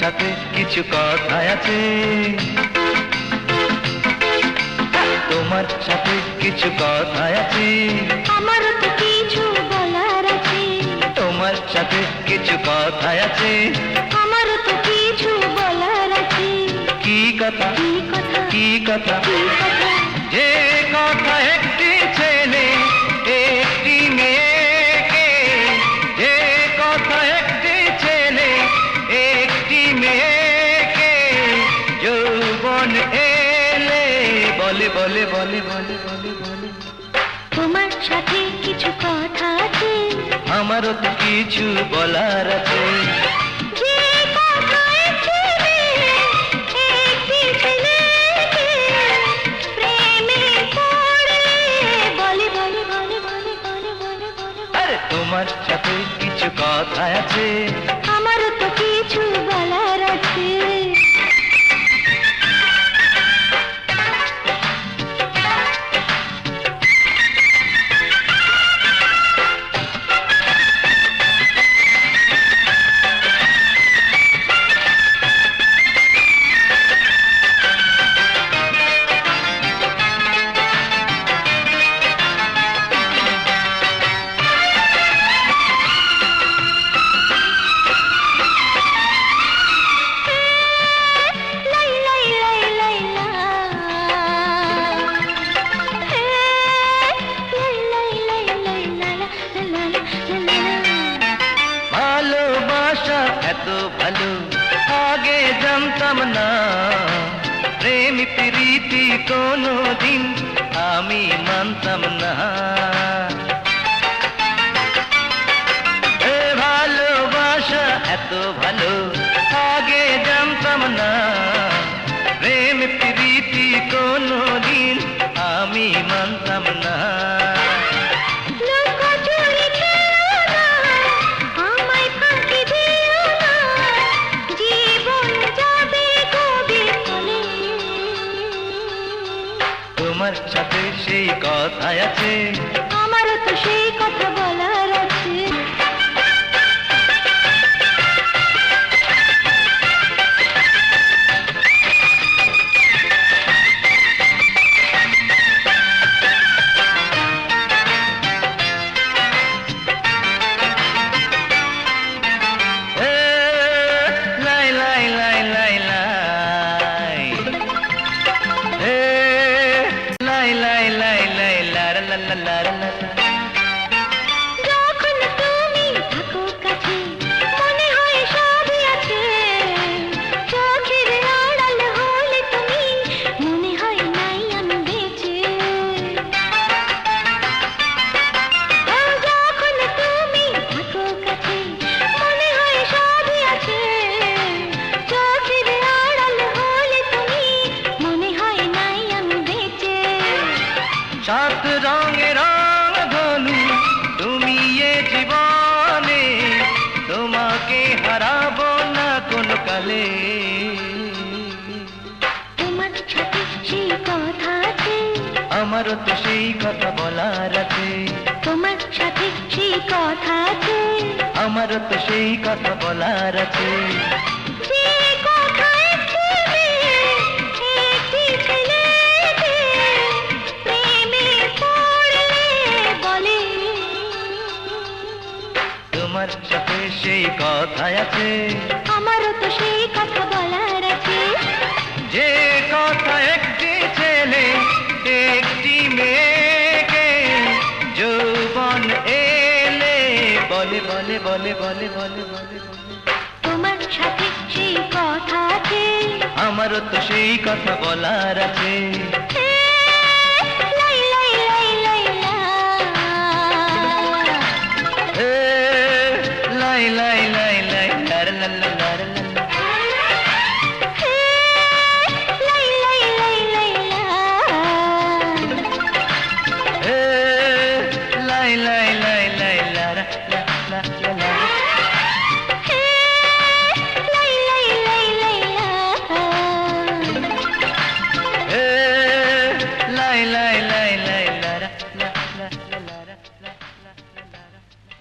সাথে কিছু কথা আছে। তোমার সাথে কিছু কথা আছে। আমার তো কিছু বলার আছে। তোমার সাথে কিছু কথা আছে। বলে বলে বলে বলে বলে। বলে তোমার সাথে কিছু কথা আছে? আমারও তো কিছু বলার আছে। তোমার সাথে কিছু কথা আছে। না প্রেম প্রীতি কোনো দিন আমি মানতাম না। ভালোবাসা এত ভালো তোমার সাথে সেই কথা আছে। আমারও তো সেই কথা বলার la la la la আমারও তো সেই কথা বলার আছে। তোমার সাথে সেই কথা আছে। আমারও তো সেই কথা বলার আছে। তোমার সাথে সেই কথা আছে। আমারও তো সেই বলে বলে বলে বলে বলে তোমার সাথে সেই কথা আছে। আমারও তো সেই কথা বলার আছে।